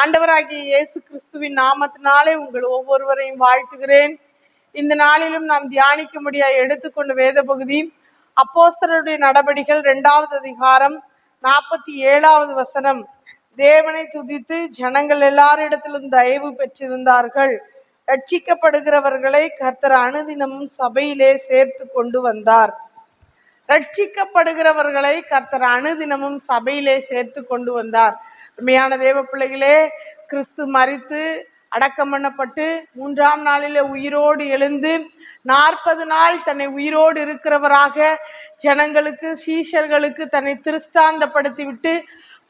ஆண்டவராகிய இயேசு கிறிஸ்துவின் நாமத்தினாலே உங்கள் ஒவ்வொருவரையும் வாழ்த்துகிறேன். இந்த நாளிலும் நாம் தியானிக்கும்படியாக எடுத்துக்கொண்ட வேத பகுதி அப்போஸ்தருடைய நடபடிகள் இரண்டாவது அதிகாரம் நாற்பத்தி ஏழாவது வசனம். தேவனை துதித்து ஜனங்கள் எல்லாரிடத்திலும் தயவு பெற்றிருந்தார்கள். ரட்சிக்கப்படுகிறவர்களை கர்த்தர் அனுதினமும் சபையிலே சேர்த்து கொண்டு வந்தார். ரட்சிக்கப்படுகிறவர்களை கர்த்தர் அணுதினமும் சபையிலே சேர்த்து கொண்டு வந்தார். உண்மையான தேவ பிள்ளைகளே கிறிஸ்து மறித்து அடக்கம் பண்ணப்பட்டு மூன்றாம் நாளில் உயிரோடு எழுந்து நாற்பது நாள் தன்னை உயிரோடு இருக்கிறவராக ஜனங்களுக்கு சீஷர்களுக்கு தன்னை திருஷ்டாந்தப்படுத்தி விட்டு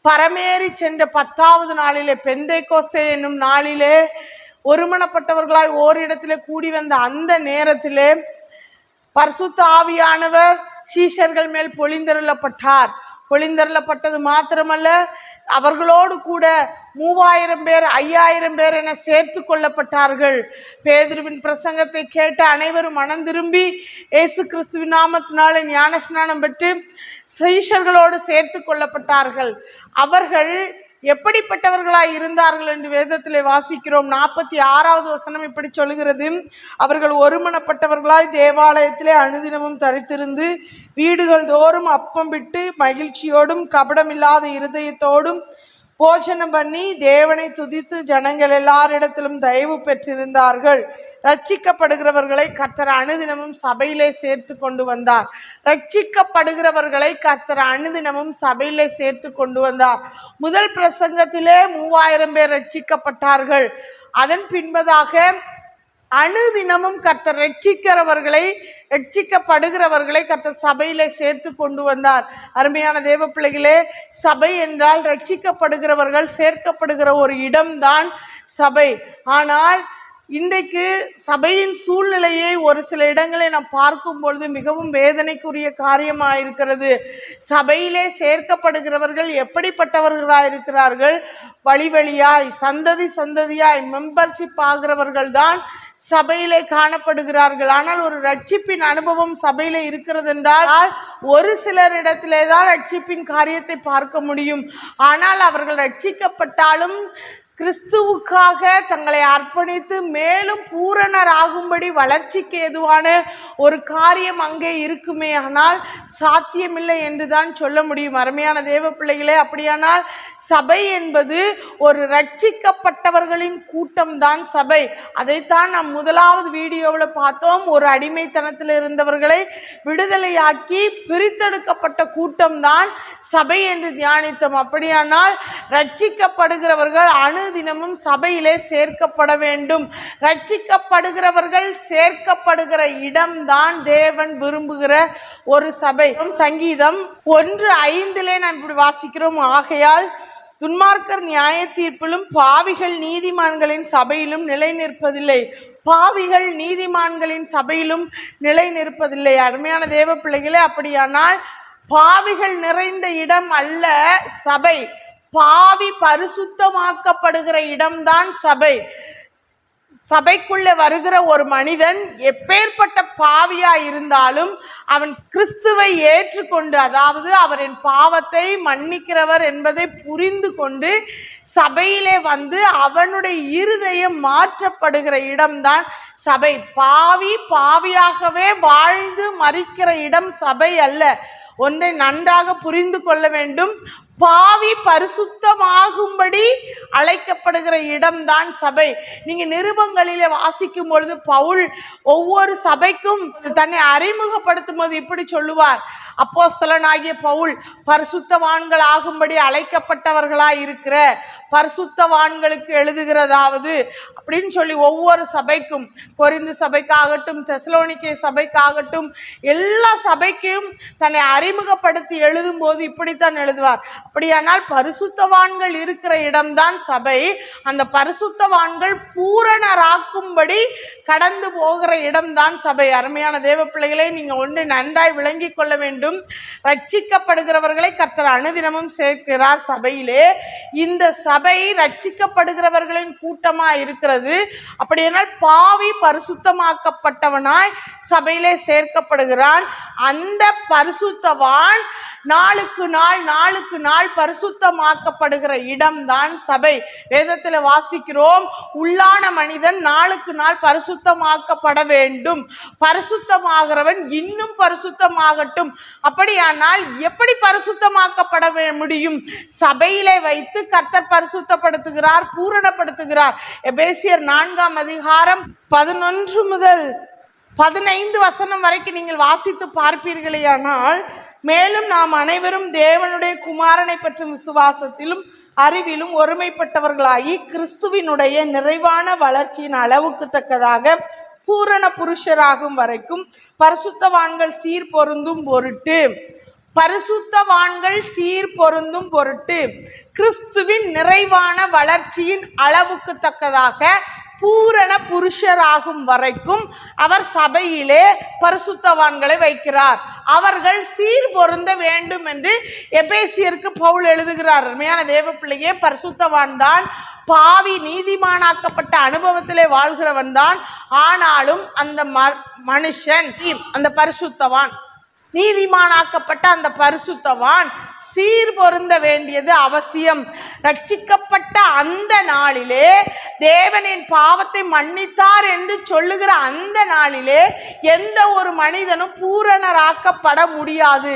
பரமேறி சென்ற பத்தாவது நாளிலே பெந்தை கோஸ்தே என்னும் நாளிலே ஒருமணப்பட்டவர்களாய் ஓரிடத்திலே கூடி வந்த அந்த நேரத்திலே பர்சுத்த ஆவியானவர் சீஷர்கள் மேல் பொழிந்தருளப்பட்டார். பொழிந்தருளப்பட்டது மாத்திரமல்ல அவர்களோடு கூட மூவாயிரம் பேர் ஐயாயிரம் பேர் என சேர்த்து கொள்ளப்பட்டார்கள். பேதுருவின் பிரசங்கத்தை கேட்ட அனைவரும் மனம் திரும்பி இயேசு கிறிஸ்துவின் நாமத்தினால ஞானஸ்நானம் பெற்று சீஷர்களோடு சேர்த்து கொள்ளப்பட்டார்கள். அவர்கள் எப்படிப்பட்டவர்களாய் இருந்தார்கள் என்று வேதத்திலே வாசிக்கிறோம். நாற்பத்தி ஆறாவது வசனம் இப்படி சொல்லுகிறது அவர்கள் ஒருமனப்பட்டவர்களாய் தேவாலயத்திலே அனுதினமும் தரித்திருந்து வீடுகள் தோறும் அப்பம் விட்டு மகிழ்ச்சியோடும் கபடமில்லாத இருதயத்தோடும் போஜனம் பண்ணி தேவனை துதித்து ஜனங்கள் எல்லாரிடத்திலும் தயவு பெற்றிருந்தார்கள். ரட்சிக்கப்படுகிறவர்களை கர்த்தர் அணுதினமும் சபையிலே சேர்த்து கொண்டு வந்தார். ரட்சிக்கப்படுகிறவர்களை கர்த்தர் அணுதினமும் சபையிலே சேர்த்து கொண்டு வந்தார். முதல் பிரசங்கத்திலே மூவாயிரம் பேர் ரட்சிக்கப்பட்டார்கள். அதன் பின்பதாக அணுதினமும் கர்த்தர் ரட்சிக்கிறவர்களை ரட்சிக்கப்படுகிறவர்களை கர்த்தர் சபையில சேர்த்து கொண்டு வந்தார். அருமையான தேவ பிள்ளைகளே சபை என்றால் ரட்சிக்கப்படுகிறவர்கள் சேர்க்கப்படுகிற ஒரு இடம்தான் சபை. ஆனால் இன்றைக்கு சபையின் சூழ்நிலையை ஒரு சில இடங்களை நாம் பார்க்கும் பொழுது மிகவும் வேதனைக்குரிய காரியமாக இருக்கிறது சபையிலே சேர்க்கப்படுகிறவர்கள் எப்படிப்பட்டவர்களாக இருக்கிறார்கள்? வழி வழியாய் சந்ததி சந்ததியாய் மெம்பர்ஷிப் ஆகிறவர்கள் தான் சபையிலே காணப்படுகிறார்கள். ஆனால் ஒரு ரட்சிப்பின் அனுபவம் சபையில இருக்கிறது என்றால் ஒரு சிலரிடத்திலே தான் ரட்சிப்பின் காரியத்தை பார்க்க முடியும். ஆனால் அவர்கள் ரட்சிக்கப்பட்டாலும் கிறிஸ்துவுக்காக தங்களை அர்ப்பணித்து மேலும் பூரணராகும்படி வளர்ச்சிக்கு ஏதுவான ஒரு காரியம் அங்கே இருக்குமே ஆனால் சாத்தியமில்லை என்று தான் சொல்ல முடியும். அருமையான தேவ பிள்ளைகளே அப்படியானால் சபை என்பது ஒரு ரட்சிக்கப்பட்டவர்களின் கூட்டம்தான் சபை. அதைத்தான் நாம் முதலாவது வீடியோவில் பார்த்தோம். ஒரு அடிமைத்தனத்தில் இருந்தவர்களை விடுதலையாக்கி பிரித்தெடுக்கப்பட்ட கூட்டம்தான் சபை என்று தியானித்தோம். அப்படியானால் ரட்சிக்கப்படுகிறவர்கள் அணு தினமும் சபையிலே சேர்க்கப்பட வேண்டும். ரட்சிக்கப்படுகிறவர்கள் சேர்க்கப்படுகிற இடம்தான் தேவன் விரும்புகிற ஒரு சபை. சங்கீதம் ஒன்று ஐந்திலே நாம் இப்படி வாசிக்கிறோம். ஆகையால் துன்மார்க்கர் நியாய தீர்ப்பிலும் பாவிகள் நீதிமான்களின் சபையிலும் நிலை நிற்பதில்லை பாவிகள் நீதிமான்களின் சபையிலும் நிலை நிற்பதில்லை அருமையான தேவ பிள்ளைகளே அப்படியானால் பாவிகள் நிறைந்த இடம் அல்ல சபை. பாவி பரிசுத்தமாக்கப்படுகிற இடம்தான் சபை. சபைக்குள்ளே வருகிற ஒரு மனிதன் எப்பேற்பட்ட பாவியா இருந்தாலும் அவன் கிறிஸ்துவை ஏற்றுக்கொண்டு அதாவது அவரின் பாவத்தை மன்னிக்கிறவர் என்பதை புரிந்து கொண்டு சபையிலே வந்து அவனுடைய இருதயம் மாற்றப்படுகிற இடம்தான் சபை. பாவி பாவியாகவே வாழ்ந்து மறிக்கிற இடம் சபை அல்ல. ஒன்றை நன்றாக புரிந்து கொள்ள வேண்டும். பாவி பரிசுத்தமாகும்படி அழைக்கப்படுகிற இடம்தான் சபை. நீங்க நிருபங்களிலே வாசிக்கும் பொழுது பவுல் ஒவ்வொரு சபைக்கும் தன்னை அறிமுகப்படுத்தும் போது இப்படி சொல்லுவார். அப்போஸ்தலனாகிய பவுல் பரிசுத்தவான்கள் ஆகும்படி அழைக்கப்பட்டவர்களாக இருக்கிற பரிசுத்தவான்களுக்கு எழுதுகிறதாவது அப்படின்னு சொல்லி ஒவ்வொரு சபைக்கும் பொரிந்து சபைக்காகட்டும் தெசலோனிக்கை சபைக்காகட்டும் எல்லா சபைக்கும் தன்னை அறிமுகப்படுத்தி எழுதும்போது இப்படித்தான் எழுதுவார். அப்படியானால் பரிசுத்தவான்கள் இருக்கிற இடம்தான் சபை. அந்த பரிசுத்தவான்கள் பூரணராக்கும்படி கடந்து போகிற இடம்தான் சபை. அருமையான தேவ பிள்ளைகளே நீங்கள் ஒன்று நன்றாய் விளங்கி கொள்ள வேண்டும். வேண்டும். ரட்சிக்கப்படுகிறவர்களை கர்த்தர் அனுதினமும் சேர்க்கிறார் சபையிலே. இந்த சபை ரட்சிக்கப்படுகிறவர்களின் கூட்டமாக இருக்கிறது. அப்படியானால் பாவி பரிசுத்தமாக்கப்பட்டவனாய் சபையிலே சேர்க்கப்படுகிறான். அந்த பரிசுத்தவான் நாளுக்கு நாள் நாளுக்கு நாள் பரிசுத்தமாக்கப்படுகிற இடம்தான் சபை. வேதத்தில் வாசிக்கிறோம் உள்ளான மனிதன் நாளுக்கு நாள் பரிசுத்தமாக்கப்பட வேண்டும். பரிசுத்தமாகிறவன் இன்னும் பரிசுத்தமாகட்டும். அப்படியானால் எப்படி பரிசுத்தமாக்கப்பட வே- முடியும்? சபையிலே வைத்து கர்த்தர் பரிசுத்தப்படுத்துகிறார் பூரணப்படுத்துகிறார். எபேசியர் நான்காம் அதிகாரம் பதினொன்று முதல் பதினைந்து வசனம் வரைக்கும் நீங்கள் வாசித்து பார்ப்பீர்களேயானால் மேலும் நாம் அனைவரும் தேவனுடைய குமாரனை பற்றும் விசுவாசத்திலும் அறிவிலும் ஒருமைப்பட்டவர்களாகி கிறிஸ்துவினுடைய நிறைவான வளர்ச்சியின் அளவுக்கு தக்கதாக பூரண புருஷராகும் வரைக்கும் பரிசுத்தவான்கள் சீர் பொருந்தும் பொருட்டு. பரிசுத்தவான்கள் சீர் பொருந்தும் பொருட்டு. கிறிஸ்துவின் நிறைவான வளர்ச்சியின் அளவுக்கு தக்கதாக பூரண புருஷராகும் வரைக்கும் அவர் சபையிலே பரிசுத்தவான்களை வைக்கிறார். அவர்கள் சீர் பொருந்த வேண்டும் என்று எபேசியருக்கு பவுல் எழுதுகிறார். அருமையான தேவ பிள்ளையே பரிசுத்தவான் தான் பாவி நீதிமானாக்கப்பட்ட அனுபவத்திலே வாழ்கிறவன் தான். ஆனாலும் அந்த ம- மனுஷன் அந்த பரிசுத்தவான். நீதிமானாக்கப்பட்ட அந்த பரிசுத்தவான் சீர் பொருந்த வேண்டியது அவசியம். ரட்சிக்கப்பட்ட அந்த நாளிலே தேவனின் பாவத்தை மன்னித்தார் என்று சொல்லுகிற அந்த நாளிலே எந்த ஒரு மனிதனும் பூரணராக்கப்பட முடியாது.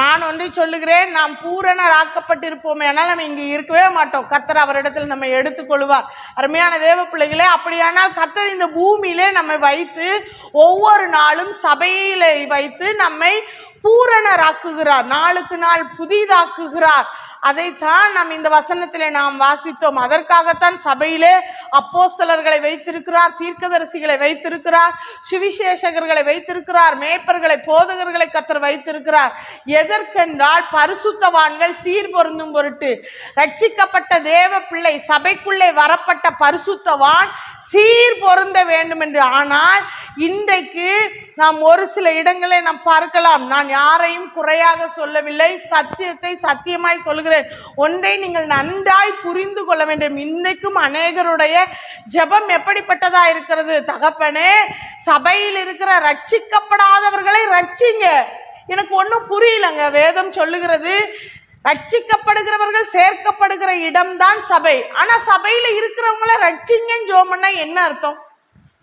நான் ஒன்றை சொல்லுகிறேன் நாம் பூரணராக்கப்பட்டிருப்போம் ஆனால் நம்ம இங்கே இருக்கவே மாட்டோம். கர்த்தர் அவரிடத்தில் நம்ம எடுத்துக்கொள்வார். அருமையான தேவ பிள்ளைகளே அப்படியானால் கர்த்தர் இந்த பூமியிலே நம்மை வைத்து ஒவ்வொரு நாளும் சபையிலே வைத்து நம்மை பூரணராக்குகிறார். நாளுக்கு நாள் புதிதாக்குகிறார். அதைத்தான் நாம் இந்த வசனத்திலே நாம் வாசித்தோம். அதற்காகத்தான் சபையிலே அப்போஸ்தலர்களை வைத்திருக்கிறார் தீர்க்கதரிசிகளை வைத்திருக்கிறார் சுவிசேஷகர்களை வைத்திருக்கிறார் மேய்ப்பர்களை போதகர்களை கத்தர் வைத்திருக்கிறார். எதற்கென்றால் பரிசுத்தவான்கள் சீர் பொருந்தும் பொருட்டு ரட்சிக்கப்பட்ட தேவ பிள்ளை சபைக்குள்ளே வரப்பட்ட பரிசுத்தவான் சீர் பொருந்த வேண்டும் என்று. ஆனால் இன்றைக்கு நாம் ஒரு சில இடங்களை நாம் பார்க்கலாம். நான் யாரையும் குறையாக சொல்லவில்லை. சத்தியத்தை சத்தியமாய் சொல்கிறேன். ஒன்றை நீங்கள் நன்றாய் புரிந்து கொள்ள வேண்டும். இன்றைக்கும் அநேகருடைய ஜெபம் எப்படிப்பட்டதா இருக்கிறது? தகப்பனே சபையில் இருக்கிற ரட்சிக்கப்படாதவர்களை ரட்சிங்க. எனக்கு ஒன்றும் புரியலங்க. வேதம் சொல்லுகிறது ரட்சிக்கப்படுகிறவர்கள் சேர்க்கப்படுகிற இடம்தான் சபை. ஆனால் சபையில் இருக்கிறவங்கள ரட்சிங்கன்னு ஜோமன்னா என்ன அர்த்தம்?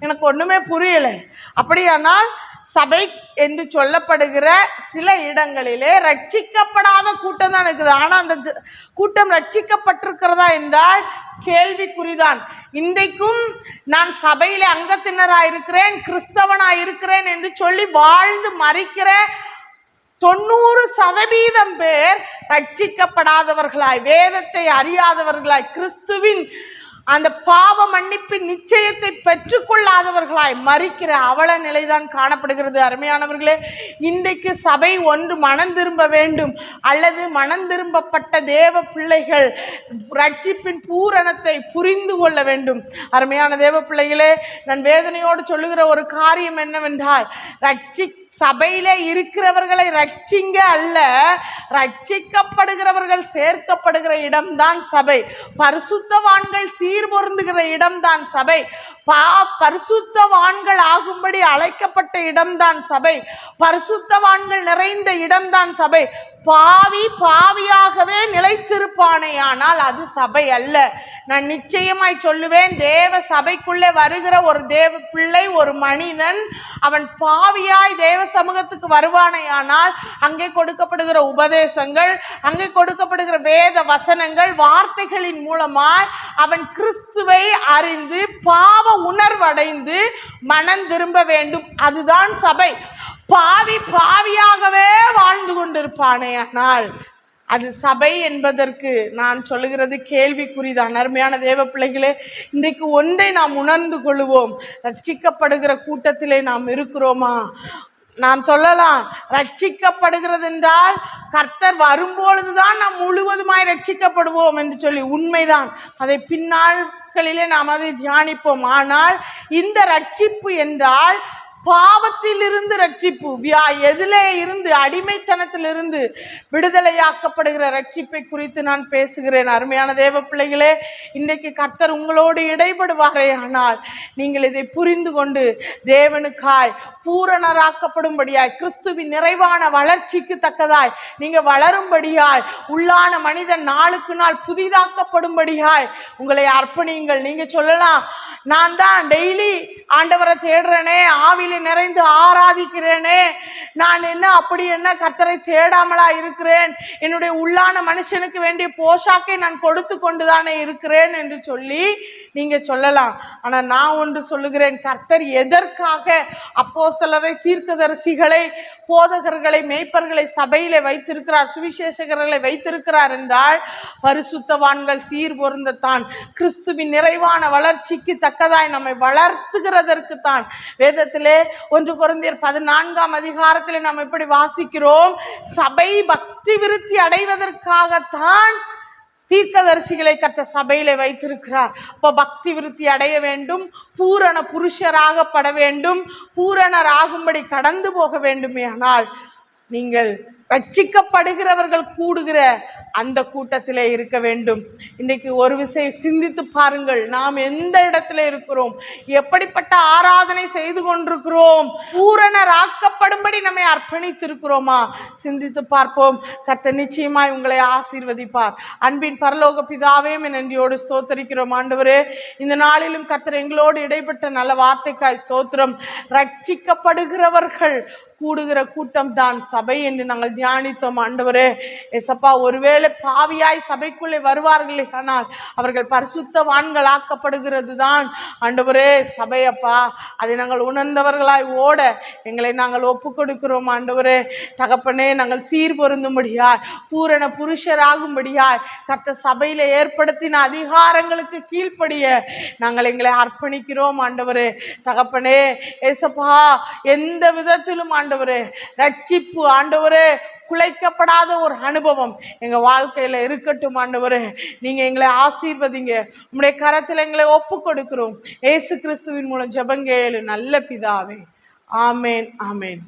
எனக்கு ஒன்றுமே புரியலை. அப்படியானால் சபை என்று சொல்லப்படுகிற சில இடங்களிலே ரட்சிக்கப்படாத கூட்டம் தான் இருக்குது. ஆனால் அந்த ஜ- கூட்டம் ரட்சிக்கப்பட்டிருக்கிறதா என்றால் கேள்விக்குறிதான். இன்றைக்கும் நான் சபையில அங்கத்தினராக இருக்கிறேன் கிறிஸ்தவனாக இருக்கிறேன் என்று சொல்லி வாழ்ந்து மறிக்கிற தொண்ணூறு சதவீதம் பேர் ரட்சிக்கப்படாதவர்களாய் வேதத்தை அறியாதவர்களாய் கிறிஸ்துவின் அந்த பாவ மன்னிப்பின் நிச்சயத்தை பெற்றுக்கொள்ளாதவர்களாய் மறிக்கிற அவல நிலைதான் காணப்படுகிறது. அருமையானவர்களே இன்றைக்கு சபை ஒன்று மனம் திரும்ப வேண்டும். அல்லது மனம் திரும்பப்பட்ட தேவ பிள்ளைகள் ரட்சிப்பின் பூரணத்தை புரிந்து கொள்ள வேண்டும். அருமையான தேவ பிள்ளைகளே நான் வேதனையோடு சொல்லுகிற ஒரு காரியம் என்னவென்றால் ரட்சி சபையில இருக்கிறவர்களை ரட்சிங்க அல்ல ரட்சிக்கப்படுகிறவர்கள் சேர்க்கப்படுகிற இடம்தான் சபை. பரிசுத்தவான்கள் சீர் பொருந்துகிற இடம்தான் சபை. பா பரிசுத்தவான்கள் ஆகும்படி அழைக்கப்பட்ட இடம்தான் சபை. பரிசுத்தவான்கள் நிறைந்த இடம்தான் சபை. பாவி பாவியாகவே நிலைத்திருப்பானேயானால் அது சபை அல்ல. நான் நிச்சயமாய் சொல்லுவேன் தேவ சபைக்குள்ளே வருகிற ஒரு தேவ பிள்ளை ஒரு மனிதன் அவன் பாவியாய் தேவ சமூகத்துக்கு வருவானேயானால் அங்கே கொடுக்கப்படுகிற உபதேசங்கள் அங்கே கொடுக்கப்படுகிற வேத வசனங்கள் வார்த்தைகளின் மூலமாய் அவன் கிறிஸ்துவை அறிந்து பாவ உணர்வடைந்து மனம் திரும்ப வேண்டும். அதுதான் சபை. பாவி பாவியா வாழ்ந்து அது சபை என்பதற்கு நான் சொல்லுகிறது கேள்விக்குறிதான். அருமையான தேவ பிள்ளைகளே இன்றைக்கு ஒன்றை நாம் உணர்ந்து கொள்வோம் ரட்சிக்கப்படுகிற கூட்டத்திலே நாம் இருக்கிறோமா? நாம் சொல்லலாம் ரட்சிக்கப்படுகிறது என்றால் கர்த்தர் வரும்பொழுதுதான் நாம் முழுவதுமாய் ரட்சிக்கப்படுவோம் என்று சொல்லி உண்மைதான். அதை பின்னாட்களிலே நாம் அதை தியானிப்போம். ஆனால் இந்த ரட்சிப்பு என்றால் பாவத்திலிருந்து ரட்சிப்பு வியா எதிலே இருந்து அடிமைத்தனத்திலிருந்து விடுதலையாக்கப்படுகிற ரட்சிப்பை குறித்து நான் பேசுகிறேன். அருமையான தேவ பிள்ளைகளே இன்றைக்கு கர்த்தர் உங்களோடு இடைபடுவாரே. ஆனால் நீங்கள் இதை புரிந்து கொண்டு தேவனுக்காய் பூரணராக்கப்படும்படியாய் கிறிஸ்துவின் நிறைவான வளர்ச்சிக்கு தக்கதாய் நீங்கள் வளரும்படியாய் உள்ளான மனிதன் நாளுக்கு நாள் புதிதாக்கப்படும்படியாய் உங்களை அர்ப்பணியுங்கள். நீங்கள் சொல்லலாம் நான் தான் டெய்லி ஆண்டவரை தேடுறேனே ஆவியில நிறைந்து ஆராதிக்கிறேனே. நான் என்ன அப்படி என்ன கத்தரை தேடாமலா இருக்கிறேன்? என்னுடைய உள்ளான மனுஷனுக்கு வேண்டிய போஷாக்கை நான் கொடுத்து கொண்டுதானே இருக்கிறேன் என்று சொல்லி நீங்க சொல்லலாம். ஆனா நான் ஒன்று சொல்லுகிறேன் கர்த்தர் எதற்காக அப்போஸ்தலரை தீர்க்கதரிசிகளை போதகர்களை மேய்ப்பர்களை சபையில வைத்திருக்கிறார் சுவிசேஷகர்களை வைத்திருக்கிறார் என்றால் பரிசுத்தவான்கள் சீர் பொருந்தத்தான். கிறிஸ்துவின் நிறைவான வளர்ச்சிக்கு தக்கதாய் நம்மை வளர்த்துகிறதற்கு தான் வேதத்திலே ஒன்று குருந்தியர் பதினான்காம் அதிகாரத்தில் நாம் எப்படி வாசிக்கிறோம். சபை பக்தி விருத்தி அடைவதற்காகத்தான் தீர்க்கதரிசிகளை கத்த சபையில வைத்திருக்கிறார். அப்போ பக்தி விருத்தி அடைய வேண்டும் பூரண புருஷராகப்பட வேண்டும் பூரணராகும்படி கடந்து போக வேண்டுமே ஆனால் நீங்கள் ரட்சிக்கப்படுகிறவர்கள் கூடுகிற அந்த கூட்டத்திலே இருக்க வேண்டும். இன்றைக்கு ஒரு விஷயம் சிந்தித்து பாருங்கள். நாம் எந்த இடத்துல இருக்கிறோம்? எப்படிப்பட்ட ஆராதனை செய்து கொண்டிருக்கிறோம்? பூரணராக்கப்படும்படி நம்மை அர்ப்பணித்திருக்கிறோமா? சிந்தித்து பார்ப்போம். கத்த நிச்சயமாய் உங்களை ஆசீர்வதிப்பார். அன்பின் பரலோக பிதாவே நன்றியோடு ஸ்தோத்தரிக்கிறோம். ஆண்டவரே இந்த நாளிலும் கர்த்தர் எங்களோடு இடைப்பட்ட நல்ல வார்த்தைக்காய் ஸ்தோத்திரம். ரட்சிக்கப்படுகிறவர்கள் கூடுகிற கூட்டம் தான் சபை என்று நாங்கள் தியானித்தோம் ஆண்டவரே. எசப்பா ஒருவேளை பாவியாய் சபைக்குள்ளே வருவார்களே ஆனால் அவர்கள் பரிசுத்தவான்களாக்கப்படுகிறது தான் ஆண்டவரே சபையப்பா அதை நாங்கள் உணர்ந்தவர்களாய் ஓட எங்களை நாங்கள் ஒப்பு கொடுக்கிறோம் ஆண்டவரே. தகப்பனே நாங்கள் சீர் பொருந்தும்படியாய் பூரண புருஷராகும்படியாய் கத்த சபையில் ஏற்படுத்தின அதிகாரங்களுக்கு கீழ்ப்படிய நாங்கள் எங்களை அர்ப்பணிக்கிறோம் ஆண்டவரே. தகப்பனே ஏசப்பா எந்த விதத்திலும் ஆண்டவரே ரட்சிப்பு ஆண்டவரே குலைக்கப்படாத ஒரு அனுபவம் எங்க வாழ்க்கையில இருக்கட்டும் ஆண்டவர். நீங்க எங்களை ஆசீர்வதிங்க. உங்களுடைய கரத்துல எங்களை ஒப்பு கொடுக்கிறோம். ஏசு கிறிஸ்துவின் மூலம் ஜபங்கேலு நல்ல பிதாவே. ஆமேன் ஆமேன்.